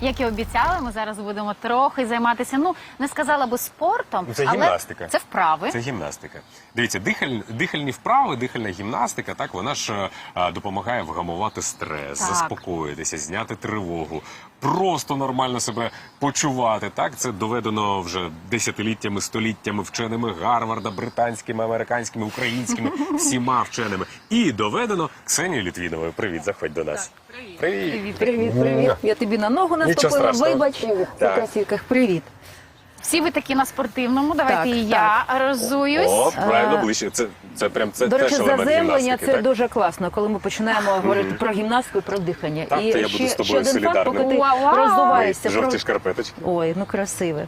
Як і обіцяли, ми зараз будемо трохи займатися. Ну не сказала би спортом, це але гімнастика. Це вправи. Це гімнастика. Дивіться, дихаль, дихальні вправи, дихальна гімнастика, так вона ж е, а, допомагає вгамувати стрес, Так. заспокоїтися, зняти тривогу, просто нормально себе почувати. Так це доведено вже десятиліттями, століттями вченими Гарварда, британськими, американськими, українськими, всіма вченими. І доведено Ксенією Літвіновою. Привіт, заходь до нас. Привіт. Привіт. Привіт, привіт. Я тобі на ногу наступила. страшного. Вибач, у Так. кросівках. Привіт. Всі ви такі на спортивному. Давайте Так, і я розуюсь. О, правильно ближче. Це, це прям це До речі, теж елемент заземлення гімнастики. це так? дуже класно, коли ми починаємо говорити про гімнастику і про дихання. Так, і то я буду ще, з тобою ще один факт, солідарним. поки ти Вау-вау. роздуваєшся. Ой, про- шкарпеточки. Ой, ну красиве.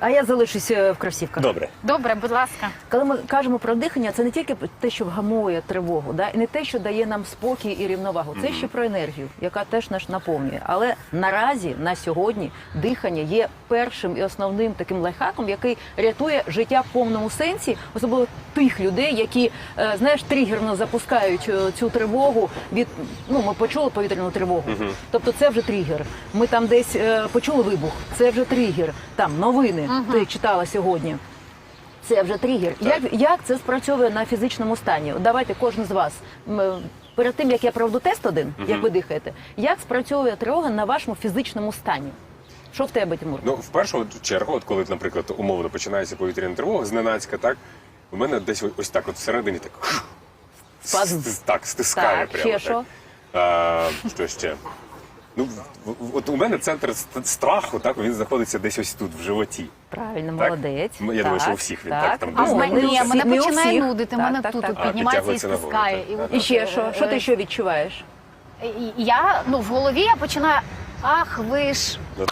А я залишусь е, в кросівках. Добре. Добре, будь ласка. Коли ми кажемо про дихання, це не тільки те, що вгамує тривогу, да? і не те, що дає нам спокій і рівновагу. Це ще про енергію, яка теж нас наповнює. Але наразі, на сьогодні, дихання є першим і основним таким лайфхаком, який рятує життя в повному сенсі, особливо тих людей, які е, знаєш, тригерно запускають е, цю тривогу від ну ми почули повітряну тривогу. Тобто це вже тригер. Ми там десь е, почули вибух, це вже тригер. Там новини ти читала сьогодні. Це вже тригер. Як, як це спрацьовує на фізичному стані? От Давайте кожен з вас. м, Перед тим як я проведу тест один, як ви дихаєте, як спрацьовує тривога на вашому фізичному стані? Що в тебе, Тимур? Ну, в першу чергу, от коли, наприклад, умовно починається повітряна тривога, зненацька, так у мене десь ось так, от всередині так Спазм. с- так стискає Так, прямо. ще що? А, що ще? Ну, от у мене центр ст- страху, так він знаходиться десь ось тут, в животі. Правильно, Так. молодець. Я думаю, що у всіх він так, там А десь в ми мене ні, мене починає всіх. нудити, Так, мене так, тут так. піднімається і стискає. І от І ще от, що? е, Що ти що відчуваєш? Я ну в голові я починаю. Ах, ви ж. Ну,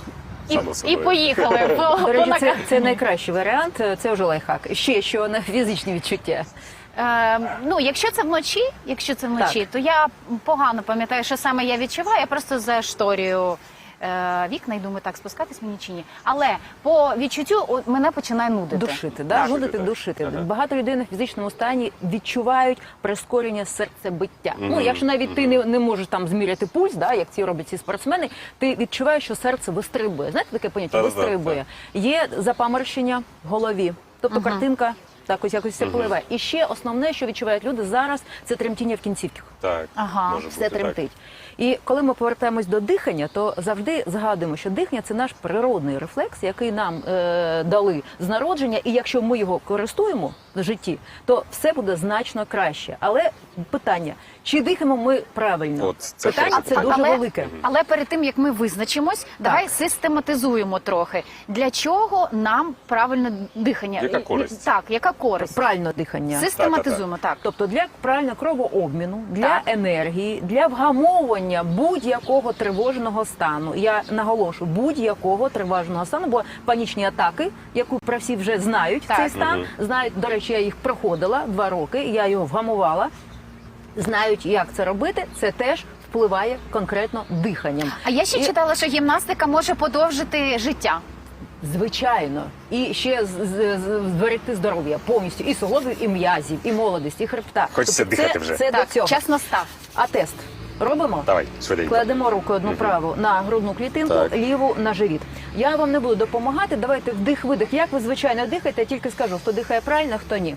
І, і поїхали. До речі, це, це найкращий варіант. Це вже лайфхак. Ще що на фізичні відчуття. Е, ну, якщо це вночі, якщо це вночі, Так. то я погано пам'ятаю, що саме я відчуваю. Я просто зашторюю е, вікна і думаю, так спускатись мені чи ні. Але по відчуттю от, мене починає нудити. Душити, да? Так. Нудити, Так. душити. Ага. Багато людей на фізичному стані відчувають прискорення серцебиття. Ну, якщо навіть ти не, не можеш там зміряти пульс, да, як ці роблять ці спортсмени, ти відчуваєш, що серце вистрибує. Знаєте таке поняття? Та-та-та. Вистрибує. Є запаморщення в голові, тобто картинка. Так, ось якось це впливає. І ще основне, що відчувають люди зараз, це тремтіння в кінцівках. Так, Ага, може Все бути, так. тремтить. І коли ми повертаємось до дихання, то завжди згадуємо, що дихання це наш природний рефлекс, який нам е, дали з народження, і якщо ми його користуємо в житті, то все буде значно краще. Але питання: чи дихаємо ми правильно? От, це питання це дуже але, велике. Але перед тим як ми визначимось, давай систематизуємо трохи. Для чого нам правильне дихання? Яка користь? Так, яка користь? Правильно дихання. Систематизуємо, так. Тобто для правильного кровообміну, для Так. енергії, для вгамовування будь-якого тривожного стану. Я наголошую будь-якого тривожного стану, бо панічні атаки, яку про всі вже знають Так. цей стан, знають. До речі, я їх проходила два роки. Я його вгамувала. Знають, як це робити. Це теж впливає конкретно диханням. А я ще І- читала, що гімнастика може подовжити життя. Звичайно, і ще зберегти здоров'я повністю і суглобів, і м'язів, і молодість, і хребта. Хочеться Тобто дихати це, вже. Це так, до цього. час настав. А тест робимо? Давай, швиденько. Кладемо руку одну праву на грудну клітинку, Так. ліву на живіт. Я вам не буду допомагати. Давайте вдих-видих. Як ви звичайно дихаєте, я тільки скажу, хто дихає правильно, хто ні.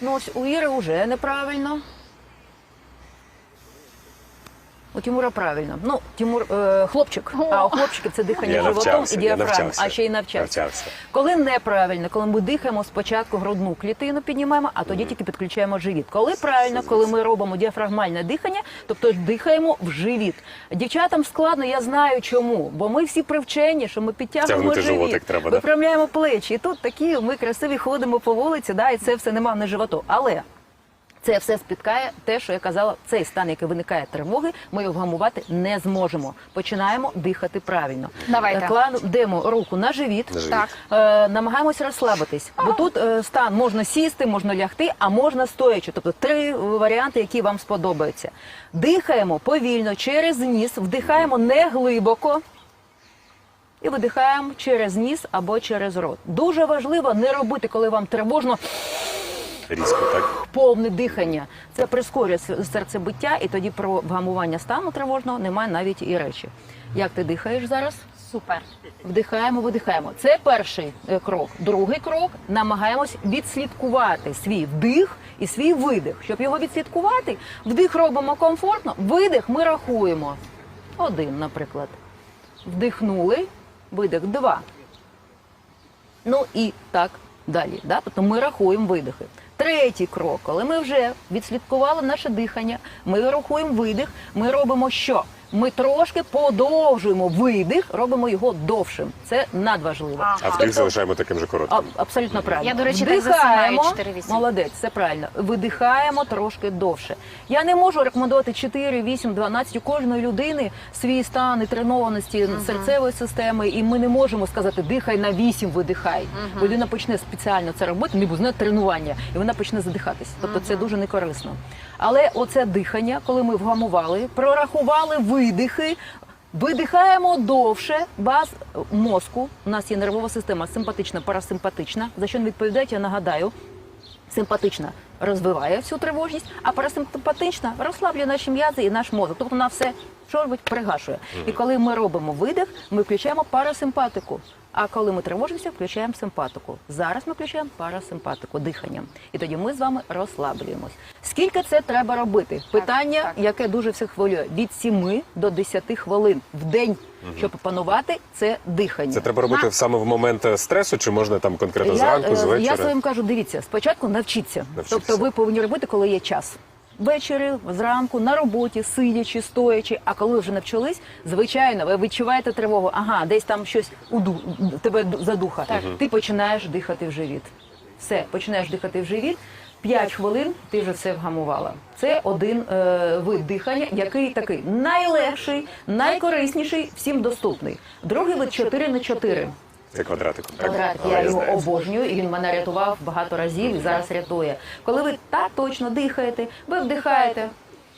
Ну ось у Іри вже неправильно. У Тимура правильно. Ну, Тимур е, хлопчик, а у хлопчиків це дихання Я животом навчався, і я навчався. а ще й навчався. Навчався. Коли неправильно, коли ми дихаємо спочатку грудну клітину піднімаємо, а тоді тільки підключаємо живіт. Коли правильно, коли ми робимо діафрагмальне дихання, тобто дихаємо в живіт. Дівчатам складно, я знаю чому, бо ми всі привчені, що ми підтягуємо живіт, животик треба, да? випрямляємо плечі. І тут такі ми красиві ходимо по вулиці, да, і це все нема не животу. Але Це все спіткає те, що я казала, цей стан, який виникає тривоги, ми його вгамувати не зможемо. Починаємо дихати правильно. Давайте. Е, Кладемо руку на живіт. На живіт. Так. Е, намагаємось розслабитись, бо тут е, стан можна сісти, можна лягти, а можна стоячи. Тобто три варіанти, які вам сподобаються. Дихаємо повільно через ніс, вдихаємо не глибоко. І видихаємо через ніс або через рот. Дуже важливо не робити, коли вам тривожно, Різко, так? повне дихання. Це прискорює серцебиття, і тоді про вгамування стану тривожного немає навіть і речі. Як ти дихаєш зараз? Супер. Вдихаємо, видихаємо. Це перший е, крок. Другий крок намагаємось відслідкувати свій вдих і свій видих. Щоб його відслідкувати, вдих робимо комфортно, видих ми рахуємо. Один, наприклад. Вдихнули, видих, два. Ну і так далі. Да? Тобто ми рахуємо видихи. Третій крок, коли ми вже відслідкували наше дихання, ми рахуємо видих, ми робимо що? Ми трошки подовжуємо видих, робимо його довшим. Це надважливо. Ага. А вдих залишаємо таким же А, коротким. абсолютно правильно. Я, до речі, так засинаю 4-8. Молодець, це правильно. Видихаємо трошки довше. Я не можу рекомендувати 4, 8, 12 у кожної людини свій стан і тренованості серцевої системи, і ми не можемо сказати дихай на 8, видихай. Людина почне спеціально це робити, не буде тренування, і вона почне задихатись. Тобто це дуже некорисно. Але оце дихання, коли ми вгамували, прорахували видихи. Видихаємо довше, баз мозку. У нас є нервова система симпатична, парасимпатична. За що не відповідають, я нагадаю. Симпатична розвиває всю тривожність, а парасимпатична розслаблює наші м'язи і наш мозок. Тобто вона все що робить, пригашує. І коли ми робимо видих, ми включаємо парасимпатику. А коли ми тривожимося, включаємо симпатику. Зараз ми включаємо парасимпатику диханням. І тоді ми з вами розслаблюємось. Скільки це треба робити? Питання, так. яке дуже всіх хвилює: від 7 до 10 хвилин в день, щоб опанувати це дихання. Це треба робити саме в момент е, стресу, чи можна там конкретно зранку, е, з я вечора? своїм кажу, дивіться, спочатку навчіться. Навчитися. Тобто ви повинні робити, коли є час. Ввечері, зранку, на роботі, сидячи, стоячи. А коли вже навчились, звичайно, ви відчуваєте тривогу. Ага, десь там щось уду тебе ду- задуха. Ти починаєш дихати в живіт. Все, починаєш дихати в живіт. П'ять хвилин ти вже все вгамувала. Це один е, вид дихання, який такий найлегший, найкорисніший, всім доступний. Другий вид 4 на 4. Це квадратик. так? Квадрат, я його знаю. обожнюю, і він мене рятував багато разів і зараз рятує. Коли ви так точно дихаєте, ви вдихаєте,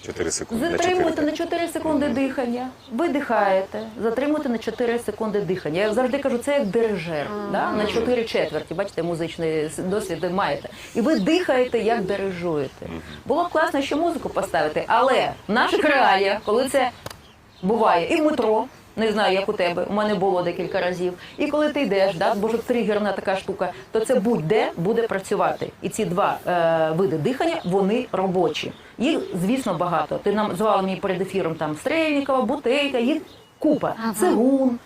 Чотири секунди. на на 4 секунди дихання, видихаєте, затримуйте на 4 секунди дихання. Я завжди кажу, це як дирижер, да? на 4 четверті. Бачите, музичний досвід ви маєте. І ви дихаєте, як дирижуєте. Було б класно, що музику поставити, але в наших реаліях, коли це буває і в метро. Не знаю, як у тебе. У мене було декілька разів. І коли ти йдеш, да, бо ж тригерна така штука, то це будь-де буде працювати. І ці два е, види дихання вони робочі. Їх, звісно, багато. Ти нам звала мені перед ефіром там Стрельникова, Бутейка, їх купа. Цигун,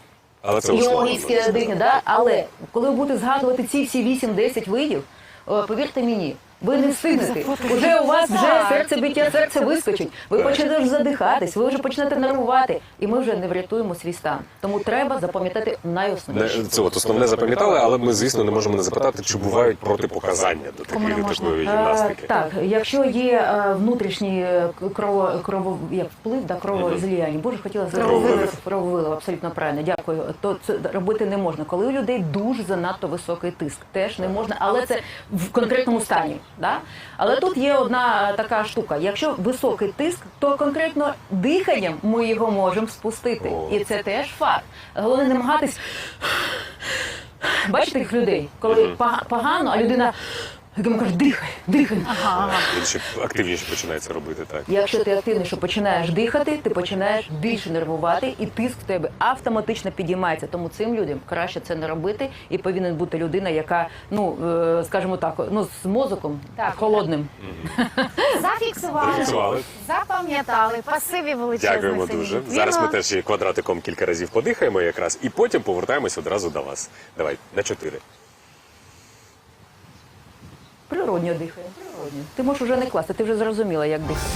Але це условно. дихання. Да? Але коли ви будете згадувати ці всі 8-10 видів, повірте мені. Ви не встигнете. Уже у вас вже серце биття, серце вискочить. Ви почнете вже задихатись, ви вже почнете нервувати, і ми вже не врятуємо свій стан. Тому треба запам'ятати найосновніше. Це от основне запам'ятали, але ми, звісно, не можемо не запитати, чи бувають протипоказання до такої, до такої Е, гімнастики. Так, якщо є е, внутрішній е, крово, крово, як вплив, да, кровоізліяння, боже, хотіла Крововилив. крововилив, абсолютно правильно, дякую. То це робити не можна. Коли у людей дуже занадто високий тиск, теж не можна, але це в конкретному стані. Да? Але тут є одна така штука. Якщо високий тиск, то конкретно диханням ми його можемо спустити. О. І це теж факт. Головне не намагатись Бачите тих людей, коли пога- погано, а людина йому каже, дихай, дихай. Він ще активніше починає це робити, так. Якщо ти активний, що починаєш дихати, ти починаєш більше нервувати, і тиск в тебе автоматично підіймається. Тому цим людям краще це не робити, і повинен бути людина, яка, ну е, скажімо так, ну з мозоком Так. холодним. Зафіксували, Зафіксували. запам'ятали, пасиві величезне. Дякуємо дуже. Зараз ми теж квадратиком кілька разів подихаємо якраз, і потім повертаємось одразу до вас. Давай, на чотири. Природньо дихає. Природньо. Ти можеш вже не класти, ти вже зрозуміла, як дихати.